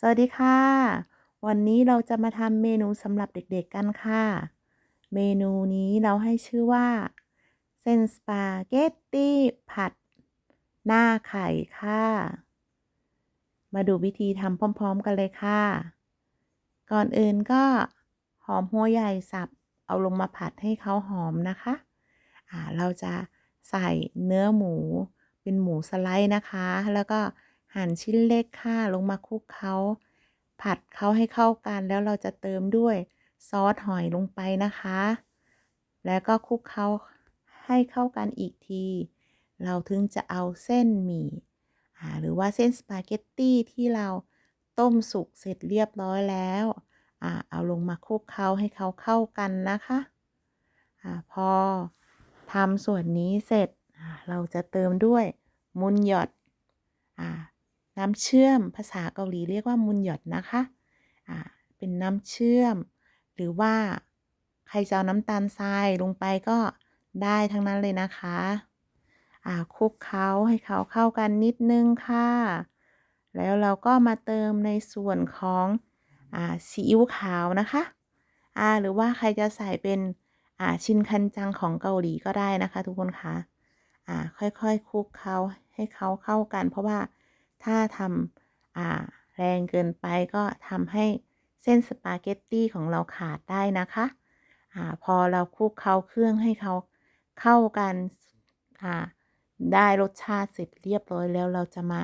สวัสดีค่ะ วันนี้เราจะมาทำเมนูสำหรับเด็กๆกันค่ะ เมนูนี้เราให้ชื่อว่า เส้นสปาเกตตี้ผัด หน้าไข่ค่ะ มาดูวิธีทำพร้อม ๆ กันเลยค่ะ ก่อนอื่นก็หอมหัวใหญ่สับเอาลงมาผัดให้เขาหอมนะคะอ่าเราจะใส่เนื้อหมูเป็นหมูสไลด์นะคะ แล้วก็ หั่นชิ้นเล็กค่ะลงมาคลุกเขาผัดเขาให้เข้ากันแล้วเราจะเติมด้วยซอสหอยลงไปนะคะ แล้วก็คลุกเขาให้เข้ากันอีกที เราถึงจะเอาเส้นหมี่หรือว่าเส้นสปาเกตตี้ที่เราต้มสุกเสร็จเรียบร้อยแล้วอเอาลงมาคลุกเขาให้เขาเข้ากันนะคะอพอทำส่วนนี้เสร็จเราจะเติมด้วยมุนหยด น้ำเชื่อมภาษาเกาหลีเรียกว่ามุนหยดนะคะอ่าเป็นน้ำเชื่อม หรือว่าใครจะเอาน้ำตาลทรายลงไปก็ได้ทั้งนั้นเลยนะคะอ่าคลุกเขาให้เขาเข้ากันนิดนึงค่ะ แล้วเราก็มาเติมในส่วนของอ่าซีอิ๊วขาวนะคะอ่าหรือว่าใครจะใส่เป็นอ่าชินคันจังของเกาหลีก็ได้นะคะ ทุกคนคะอ่าค่อยๆคลุกเขาให้เขาเข้ากัน เพราะว่า ถ้าทำแรงเกินไปก็ทำให้เส้นสปาเกตตี้ของเราขาดได้นะคะอพอเราคลุกเคล้าเครื่องให้เขาเข้ากันได้รสชาติเสร็จเรียบร้อยแล้วเราจะมา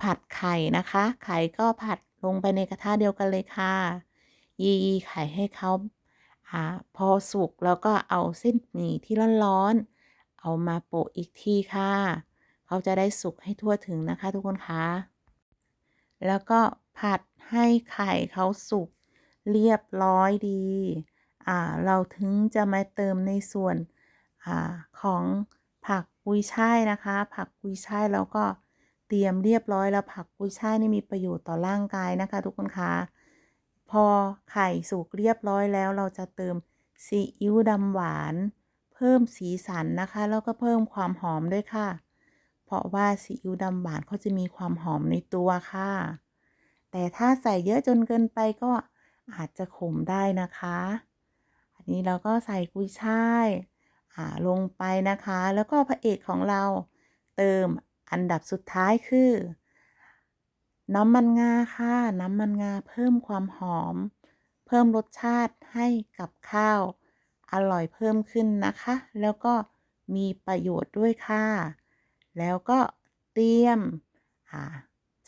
ผัดไข่นะคะ ไข่ก็ผัดลงไปในกระทะเดียวกันเลยค่ะ ยีไข่ให้เขาอาพอสุกแล้วก็เอาเส้นหมี่ที่ร้อนๆเอามาโปะอีกทีค่ะ เขาจะได้สุกให้ทั่วถึงนะคะทุกคนคะแล้วก็ผัดให้ไข่เขาสุกเรียบร้อยดี อ่า เราถึงจะมาเติมในส่วน อ่า ของผักกุยช่ายนะคะ ผักกุยช่ายแล้วก็เตรียมเรียบร้อยแล้วผักกุยช่ายนี่มีประโยชน์ต่อร่างกายนะคะ ทุกคนคะ พอไข่สุกเรียบร้อยแล้วเราจะเติมซีอิ๊วดำหวาน เพิ่มสีสันนะคะ แล้วก็เพิ่มความหอมด้วยค่ะ ราะว่าซีอิ๊วดำหวานเขาจะมีความหอมในตัวค่ะ แต่ถ้าใส่เยอะจนเกินไปก็อาจจะขมได้นะคะ อันนี้เราก็ใส่กุยช่ายลงไปนะคะ แล้วก็พระเอกของเราเติมอันดับสุดท้ายคือ น้ำมันงาค่ะ น้ำมันงาเพิ่มความหอม เพิ่มรสชาติให้กับข้าว อร่อยเพิ่มขึ้นนะคะ แล้วก็มีประโยชน์ด้วยค่ะ แล้วก็เตรียม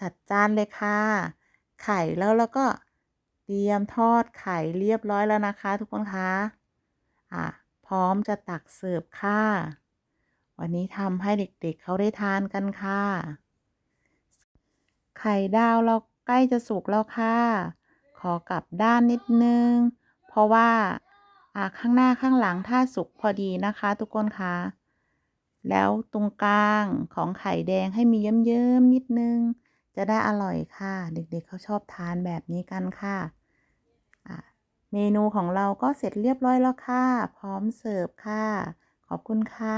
จัดจานเลยค่ะ ไข่แล้วแล้วก็เตรียมทอดไข่เรียบร้อยแล้วนะคะ ทุกคนคะอะพร้อมจะตักเสิร์ฟค่ะ วันนี้ทำให้เด็กๆเเขาได้ทานกันค่ะ ไข่ดาวเราใกล้จะสุกแล้วค่ะ ขอกลับด้านนิดนึง เพราะว่าข้างหน้าข้างหลังถ้าสุกพอดีนะคะ ทุกคนคะ แล้วตรงกลางของไข่แดงให้มีเยิ้มๆนิดนึง จะได้อร่อยค่ะ เด็กๆเเขาชอบทานแบบนี้กันค่ะเมนูของเราก็เสร็จเรียบร้อยแล้วค่ะ พร้อมเสิร์ฟค่ะ ขอบคุณค่ะ